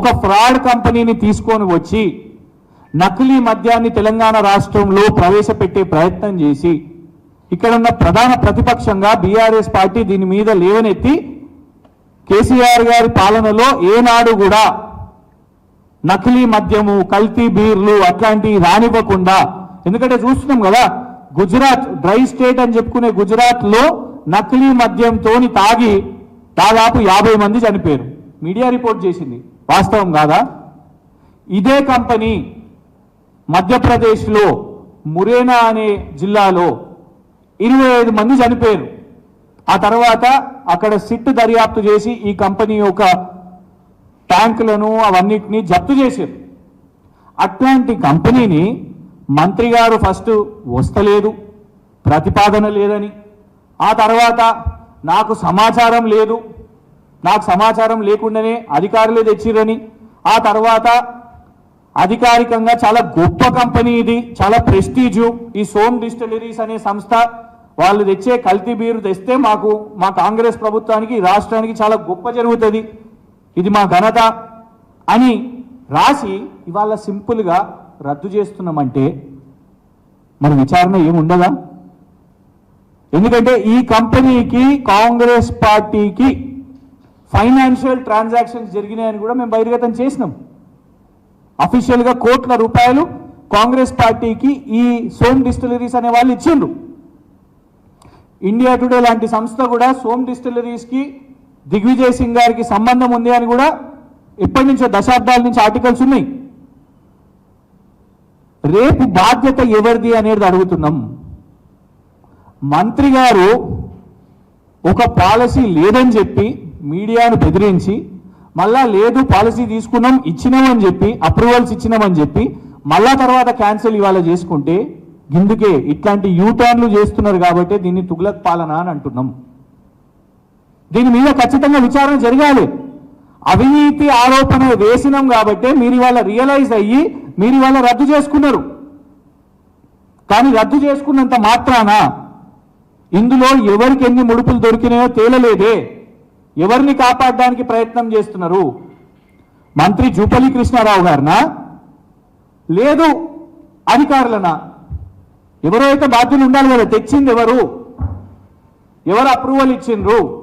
ఒక ఫ్రాడ్ కంపెనీని తీసుకొని వచ్చి నకిలీ మద్యాన్ని తెలంగాణ రాష్ట్రంలో ప్రవేశపెట్టే ప్రయత్నం చేసి ఇక్కడ ఉన్న ప్రధాన ప్రతిపక్షంగా బీఆర్ఎస్ పార్టీ దీని మీద లేవనెత్తి కేసీఆర్ గారి పాలనలో ఏనాడు కూడా నకిలీ మద్యము కల్తీ బీర్లు అట్లాంటివి రానివ్వకుండా ఎందుకంటే చూస్తున్నాం కదా గుజరాత్ డ్రై స్టేట్ అని చెప్పుకునే గుజరాత్లో నకిలీ మద్యంతోని తాగి దాదాపు యాభై మంది చనిపోయారు. మీడియా రిపోర్ట్ చేసింది. వాస్తవం కాదా? ఇదే కంపెనీ మధ్యప్రదేశ్లో మురేనా అనే జిల్లాలో ఇరవై ఐదు మంది చనిపోయారు. ఆ తర్వాత అక్కడ సిట్ దర్యాప్తు చేసి ఈ కంపెనీ యొక్క ట్యాంకులను అవన్నిటిని జప్తు చేశారు. అట్లాంటి కంపెనీని మంత్రి గారు ఫస్ట్ వస్తలేదు ప్రతిపాదన లేదని. ఆ తర్వాత నాకు సమాచారం లేదు నాకు సమాచారం లేకుండానే అధికారులే తెచ్చిరని ఆ తర్వాత అధికారికంగా చాలా గొప్ప కంపెనీ ఇది చాలా ప్రెస్టీజు. ఈ సోమ్ డిస్టిలరీస్ అనే సంస్థ వాళ్ళు తెచ్చే కల్తీ బీరు తెస్తే మాకు మా కాంగ్రెస్ ప్రభుత్వానికి రాష్ట్రానికి చాలా గొప్ప జరుగుతుంది. ఇది మా ఘనత అని రాసి ఇవాళ సింపుల్గా రద్దు చేస్తున్నామంటే మన విచారణ ఏముండదా? ఎందుకంటే ఈ కంపెనీకి కాంగ్రెస్ పార్టీకి ఫైనాన్షియల్ ట్రాన్సాక్షన్స్ జరిగినాయని కూడా మేము బహిర్గతం చేసినాం. అఫీషియల్గా కోట్ల రూపాయలు కాంగ్రెస్ పార్టీకి ఈ సోమ్ డిస్టిలరీస్ అనే వాళ్ళు ఇచ్చిండ్రు. ఇండియా టుడే లాంటి సంస్థ కూడా సోమ్ డిస్టిలరీస్కి దిగ్విజయ్ సింగ్ గారికి సంబంధం ఉంది అని కూడా ఎప్పటి నుంచో దశాబ్దాల నుంచి ఆర్టికల్స్ ఉన్నాయి. రేపు బాధ్యత ఎవరిది అనేది అడుగుతున్నాం. మంత్రి గారు ఒక పాలసీ లేదని చెప్పి మీడియాను బెదిరించి మళ్ళా లేదు పాలసీ తీసుకున్నాం ఇచ్చినామని చెప్పి అప్రూవల్స్ ఇచ్చినామని చెప్పి మళ్ళా తర్వాత క్యాన్సిల్ ఇవాళ చేసుకుంటే ఇందుకే ఇట్లాంటి యూటర్న్లు చేస్తున్నారు కాబట్టి దీన్ని తుగ్లక్ పాలన అని అంటున్నాం. దీని మీద ఖచ్చితంగా విచారణ జరగాలి. అవినీతి ఆరోపణ వేసినాం కాబట్టి మీరు ఇవాళ రియలైజ్ అయ్యి మీరు ఇవాళ రద్దు చేసుకున్నారు. కానీ రద్దు చేసుకున్నంత మాత్రాన ఇందులో ఎవరికి ఎన్ని ముడుపులు దొరికినాయో తేలలేదే. ఎవరిని కాపాడడానికి ప్రయత్నం చేస్తున్నారు? మంత్రి జూపల్లి కృష్ణారావు గారినా? లేదు అధికారులనా? ఎవరో అయితే బాధ్యులు ఉండాలి కదా తెచ్చింది ఎవరు? ఎవరు అప్రూవల్ ఇచ్చిండ్రు?